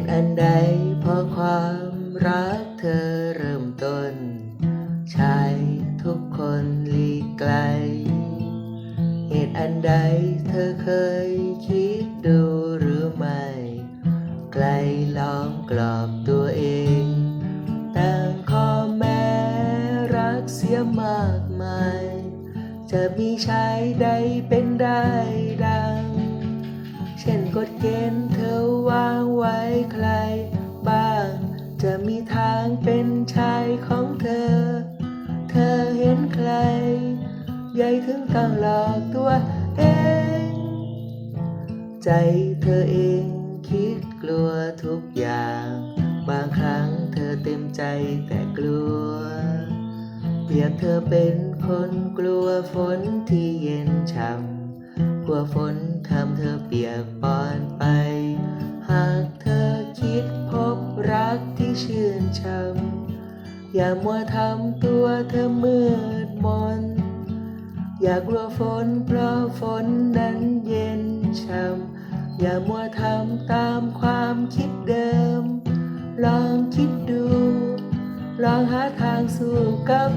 ตุอันใดเพราะความรักเธอเริ่มต้นชายทุกคนหลีกไกล เหตุอันใดเธอเคยคิดดูหรือไม่ ไกลล้อมกรอบตัวเองต่างข้อแม้รักเสียมากมาย จะมีชายใดเป็นได้ดัง เช่นกฎเกณฑ์ ใครบ้าง จะมีทางเป็นชายของเธอ เธอเห็นใคร ใหญ่ถึงต้องหลอกตัวเอง ใจเธอเองคิดกลัวทุกอย่าง บางครั้งเธอเต็มใจแต่กลัว เปรียบเธอเป็นคนกลัวฝนที่เย็นช่ำกลัวฝนทำเธอเปียกปอนไป คิดพบรักที่ชื่นช่ำอย่ามัวทำตัวเธอมืดมน อย่ากลัวฝนเพราะฝนนั้นเย็นช่ำอย่ามัวทำตามความคิดเดิม ลองคิดดู ลองหาทางสู้กับ